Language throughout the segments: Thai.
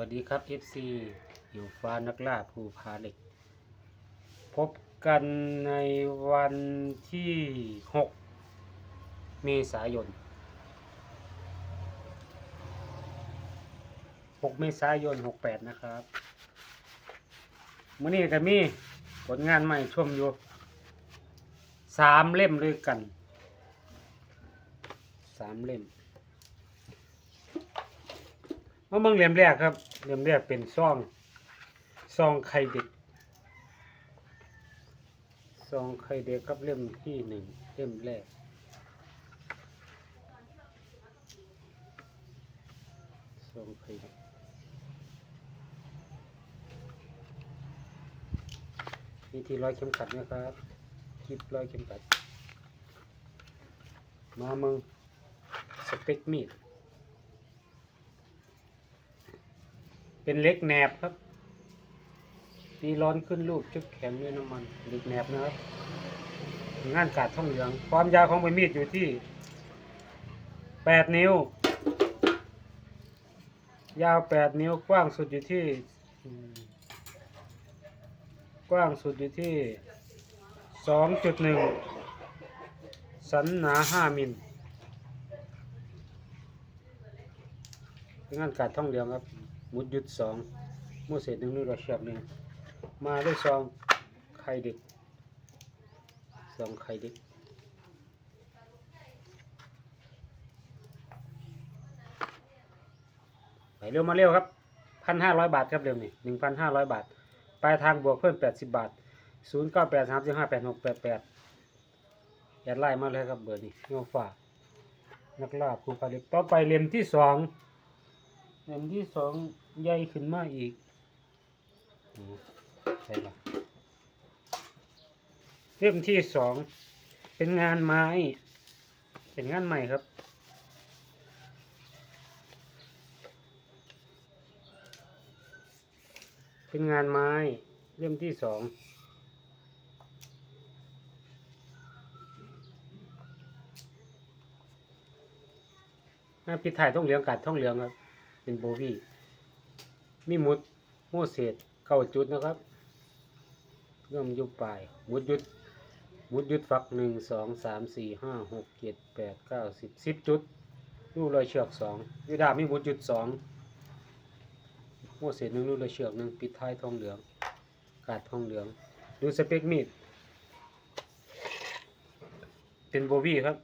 วัสดีครับ FC อยู่ฟ้านักล่าภูพาเหล็ก พบกันในวันที่ 6 เมษายน 6 เมษายน 68 นะครับมื่อนี้ก็มีผลงานใหม่ชมอยู่สามเล่มด้วยกันสามเล่ม มาเบิ่งเหลี่ยมแรกครับเหลี่ยมแรกเป็นซองซองไข่เด็กซองไข่เด็กครับเล่มที่หนึ่งเล่มแรกซองไข่เด็กมีที่ร้อยเข็มขัดนะครับคลิปร้อยเข็มขัดมามึงสเปกมีด เป็นเล็กแหนบครับ ตีร้อนขึ้นรูปชุบแข็งด้วยน้ำมันเล็กแหนบนะครับงานกาดท่องเหลือง ความยาวของใบมีดอยู่ที่8นิ้ว ยาว8นิ้วกว้างสุดอยู่ที่ กว้างสุดอยู่ที่2.1สันหนา5มิลงานกาดท่องเหลืองครับ มุดยุดสองมูเศษหนึ่งนู่นเราเชือกหนึ่งมาด้วยซองไข่เด็กซองไข่เด็กไปเร็วมาเร็วครับพันห้าร้อยบาทครับเร็วนี่หนึ่งพันห้าร้อยบาทปลายทางบวกเพิ่มแปดสิบบาทศูนย์เก้าแปดสามสิบห้าแปดหกแปดแปดแอดไลน์มาเลยครับเบอร์นี้เงาฝากนักล่าภูผาเล็กต่อไปเล่มที่สองเล่มที่สอง ใหญ่ขึ้นมาอีกโอ้ใช่ปะเล่มที่สองเป็นงานไม้ เป็นงานใหม่ครับ เป็นงานไม้เล่มที่สองงานปิดถ่ายท่องเหลืองกัดท่องเหลืองครับ เป็นโบวี่ มีหมุดโมเสสเก้าจุดนะครับเริ่มยุบปลายหมุดยุดหมุดยุดฝักหนึ่งสองสามสี่ห้าหกเจ็ดแปดเก้าสิบสิบจุดลูกรอยเชือกสองยูดามีหมุดยุดสองโมเสสหนึ่งลูกรอยเชือกหนึ่งปิดท้ายทองเหลือง กาดทองเหลือง ดูสเปคมีดเป็นโบวี่ครับ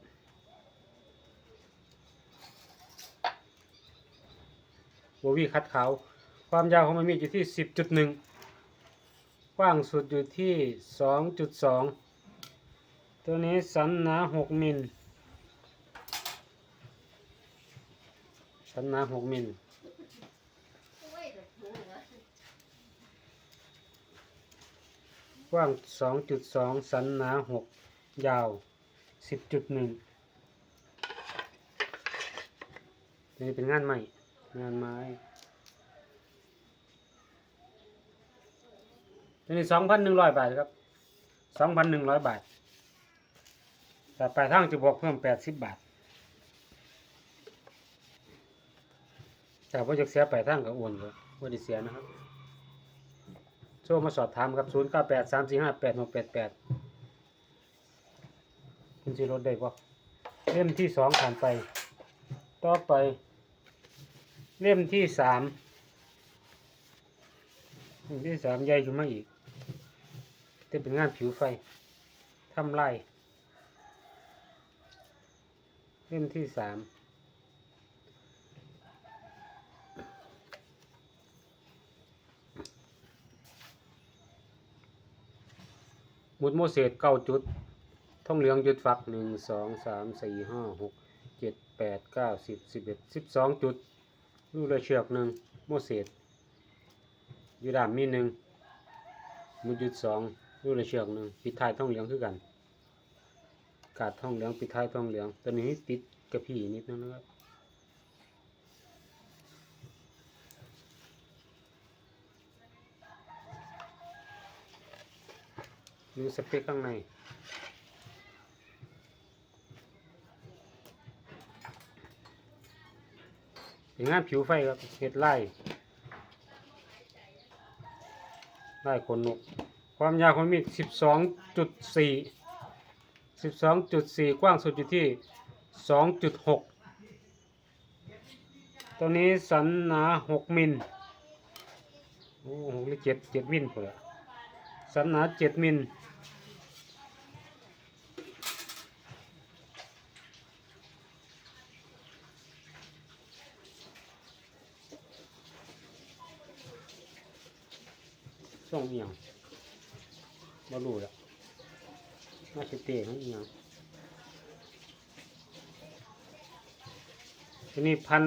โบวี่คัดเขา ความยาวของมันมีอยู่ที่ 10.1 กว้างสุดอยู่ที่ 2.2 ตัวนี้สันหนา 6 มิล สันหนา 6 มิล กว้าง 2.2 สันหนา 6 ยาว 10.1 นี้เป็นงานใหม่ งานไม้ ตัวนี้สองพันหนึ่งร้อยบาทครับสองพันหนึ่งร้อยบาท แต่ปลายทางจะบวกเพิ่มแปดสิบบาท แต่ว่าจะเสียปลายทางกับอ้วนก็ว่าด้เสียนะครับโทรมาสอบถามครับศูนย์เก้าแปดสามสี่ห้าแปดหกแปดแปดคุณจะลดได้ปะเล่มที่สองผ่านไป ต่อไป เล่มที่สามเล่มที่สามใหญ่ขึ้นมาอีก จะเป็นงานผิวไฟทำลายเล่มที่สามมุดโมเสสเก้าจุดท่องเหลืองจุดฝักหนึ่งสองสามสี่ห้าหกเจ็ดแปดเก้าสิบสิบเอ็ดสิบสองจุดลูกเรือเชือกหนึ่งโมเสสอยูดามมีหนึ่งมุดยุดสอง ลูกเรือเชือกหนึ่งปิดท้ายท่องเหลืองคือกัน กาดท่องเหลืองปิดท้ายท่องเหลืองตัวนี้ติดกระพี้นิดนึงนะครับดูสเปคข้างในเป็นงานผิวไฟครับเห็ดไล่ได้ขนนก ความยาวของมีดสิบสองจุดสี่สิบสองจุดสี่กว้างสุดอยู่ที่สองจุดหกตัวนี้สันหนาหกมิลโอ้หกหรือเจ็ดเจ็ดมิลพอละสันหนาเจ็ดมิลส่งเอียง บ่รู้แล้วน่าจะเตะของเอียงทีนี้พัน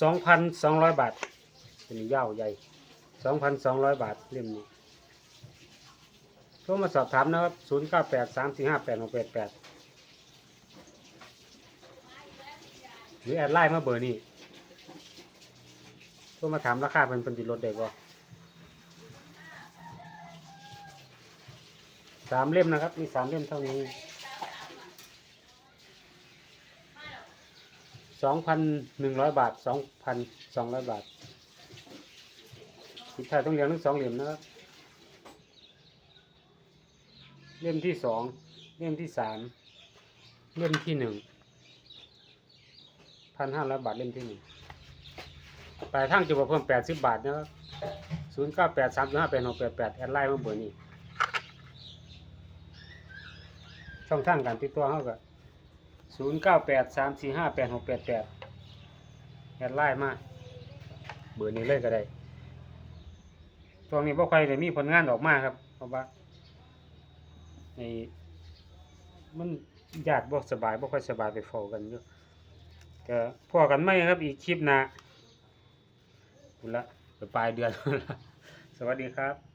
สองพันสองร้อยบาทตัวนี้ยาวใหญ่สองพันสองร้อยบาทเล่มนี้โทรมาสอบถามนะครับศูนย์เก้าแปดสามสี่ห้าแปดหกแปดแปดหรือแอดไลน์มาเบอร์นี้โทรมาถามราคาเป็นเป็นติลดได้บ่ สามเล่มนะครับ มีสามเล่มเท่านี้สองพันหนึ่งร้อยบาทสองพันสองร้อยบาทพิทายต้องเรียงทั้งสองเล่มนะครับ เล่มที่สองเล่มที่สามเล่มที่หนึ่งพันห้าร้อยบาทเล่มที่หนึ่งปลายทางจะบอกเพิ่มแปดสิบบาทนะครับศูนย์เก้าแปดสามห้าแปดหกแปดแปดแอดไลน์มาเบอร์นี้ ช่องทางการติดต่อเขาก็ศูนย์เก้าแปดสามสี่ห้าแปดหกแปดแปดแอดไลน์มาเบอร์นี้เลยก็ได้ช่วงนี้บ่ค่อยได้มีผลงานออกมาครับ เพราะว่าในมันญาติบ่สบายบ่ค่อยสบายไปเฝ้ากันอยู่ก็พอกันไหมครับอีกคลิปน้าพุ่นละไปปลายเดือน สวัสดีครับ